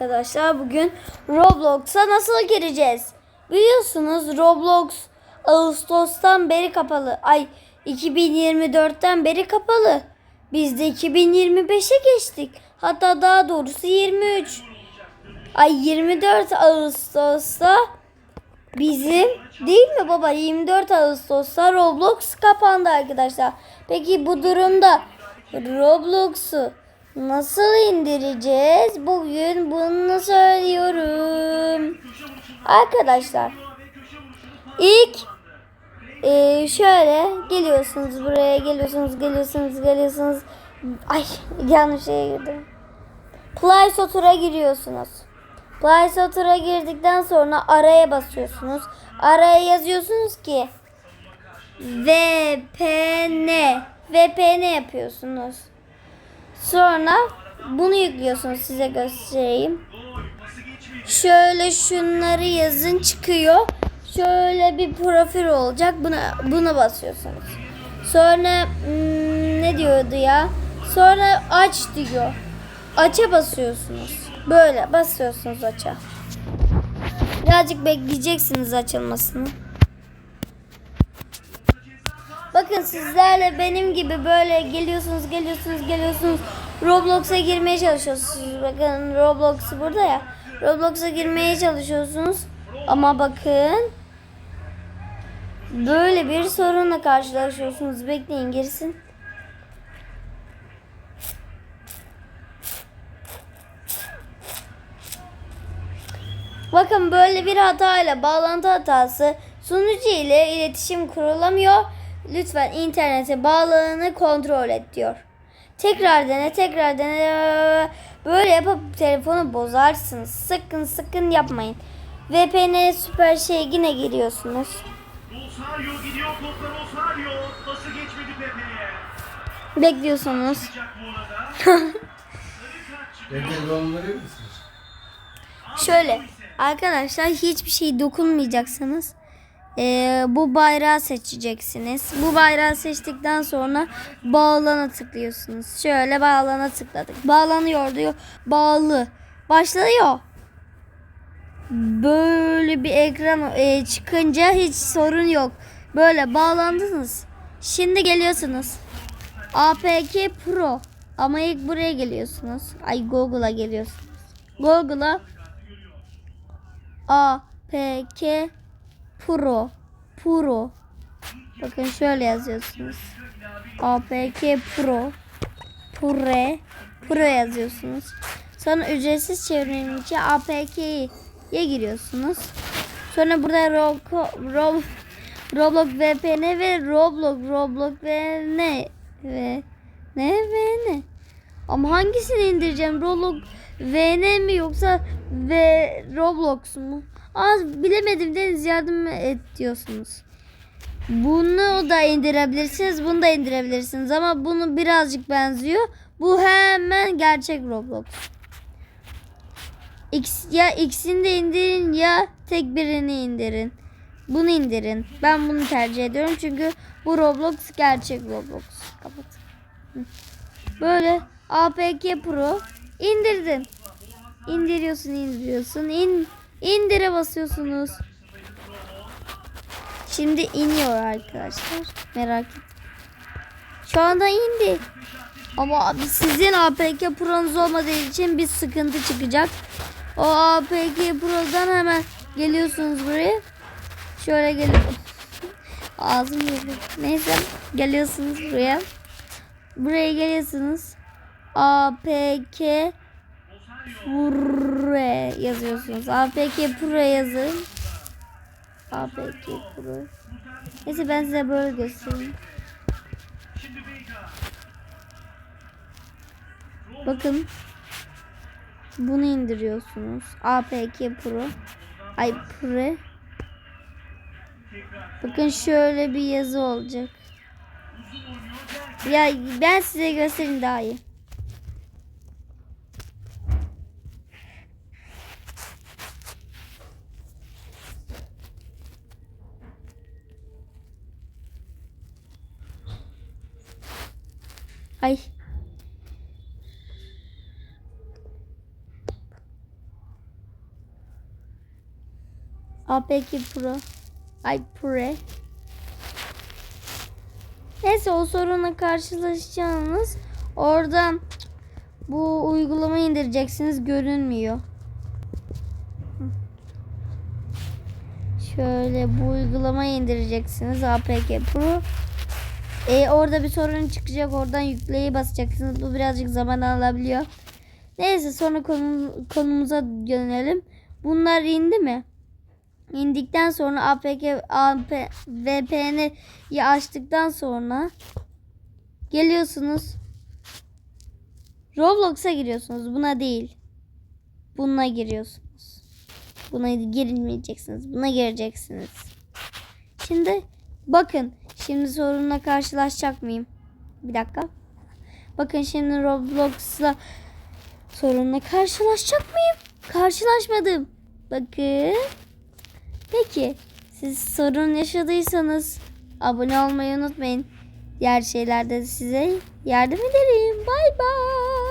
Arkadaşlar bugün Roblox'a nasıl gireceğiz? Biliyorsunuz Roblox Ağustos'tan beri kapalı. Ay 2024'ten beri kapalı. Biz de 2025'e geçtik. Hatta daha doğrusu 23. Ay 24 Ağustos'ta bizim değil mi baba 24 Ağustos'ta Roblox kapandı arkadaşlar. Peki bu durumda Roblox'u nasıl indireceğiz? Bugün bunu söylüyorum. Arkadaşlar ilk e, şöyle geliyorsunuz buraya geliyorsunuz geliyorsunuz geliyorsunuz. Ay yanlış şeye girdim. Play Store'a giriyorsunuz. Play Store'a girdikten sonra araya basıyorsunuz. Araya yazıyorsunuz ki VPN VPN yapıyorsunuz. Sonra bunu yüklüyorsunuz size göstereyim. Şöyle şunları yazın çıkıyor. Şöyle bir profil olacak. Buna buna basıyorsunuz. Sonra hmm, ne diyordu ya? Sonra aç diyor. Aç'a basıyorsunuz. Böyle basıyorsunuz aç'a. Birazcık bekleyeceksiniz açılmasını. Bakın sizlerle benim gibi böyle geliyorsunuz, geliyorsunuz, geliyorsunuz. Roblox'a girmeye çalışıyorsunuz. Bakın Roblox burada ya. Roblox'a girmeye çalışıyorsunuz. Ama bakın böyle bir sorunla karşılaşıyorsunuz. Bekleyin girsin. Bakın böyle bir hatayla bağlantı hatası sunucu ile iletişim kurulamıyor. Lütfen internete bağlılığını kontrol et diyor. Tekrar dene, tekrar dene. Böyle yapıp telefonu bozarsınız. Sakın sakın yapmayın. VPN süper şey yine giriyorsunuz. Rosario gidiyor topla Rosario. Pası geçmedi Pepe'ye. Bekliyorsunuz. Onları? Şöyle arkadaşlar hiçbir şey dokunmayacaksınız. Ee, bu bayrağı seçeceksiniz. Bu bayrağı seçtikten sonra bağlana tıklıyorsunuz. Şöyle bağlana tıkladık. Bağlanıyor diyor. Bağlı. Başlıyor. Böyle bir ekran e, çıkınca hiç sorun yok. Böyle bağlandınız. Şimdi geliyorsunuz. APK Pro. Ama ilk buraya geliyorsunuz. Ay Google'a geliyorsunuz. Google'a APK Pro Pro Bakın şöyle yazıyorsunuz. APK Pro Pure Pro yazıyorsunuz. Sonra ücretsiz çevrim için APK'ye giriyorsunuz. Sonra burada Roblo, Rob, Roblox VPN ve Roblox Roblox ve ne ve ne ve ne? Ama hangisini indireceğim? Roblox VN mi yoksa ve Roblox mu? Az bilemedim Deniz yardım et diyorsunuz. Bunu da indirebilirsiniz, bunu da indirebilirsiniz ama bunu birazcık benziyor. Bu hemen gerçek Roblox. X, ya ikisini de indirin ya tek birini indirin. Bunu indirin. Ben bunu tercih ediyorum çünkü bu Roblox gerçek Roblox. Kapat. Böyle APK Pro indirdin. İndiriyorsun, indiriyorsun. İn, indire basıyorsunuz. Şimdi iniyor arkadaşlar. Merak etmeyin. Şu anda indi. Ama sizin APK Pro'nuz olmadığı için bir sıkıntı çıkacak. O APK Pro'dan hemen geliyorsunuz buraya. Şöyle geliyor. Ağzım yedi. Neyse geliyorsunuz buraya. Buraya geliyorsunuz. APK Pro yazıyorsunuz. APK Pro yazın. APK Pro. Neyse ben size böyle göstereyim. Bakın. Bunu indiriyorsunuz. APK Pro. Ay Pro. Bakın şöyle bir yazı olacak. Ya ben size göstereyim daha iyi. Ay. APK Pro. Ay Pre. Neyse o soruna karşılaşacağınız oradan bu uygulamayı indireceksiniz görünmüyor. Şöyle bu uygulamayı indireceksiniz APK Pro. E, orada bir sorun çıkacak. Oradan yükleyi basacaksınız. Bu birazcık zaman alabiliyor. Neyse sonra konu, konumuza dönelim. Bunlar indi mi? İndikten sonra APK, AP, VPN'i açtıktan sonra geliyorsunuz. Roblox'a giriyorsunuz. Buna değil. Buna giriyorsunuz. Buna girmeyeceksiniz. Buna gireceksiniz. Şimdi bakın. Şimdi sorunla karşılaşacak mıyım? Bir dakika. Bakın şimdi Roblox'la sorunla karşılaşacak mıyım? Karşılaşmadım. Bakın. Peki siz sorun yaşadıysanız abone olmayı unutmayın. Diğer şeylerde size yardım ederim. Bay bay.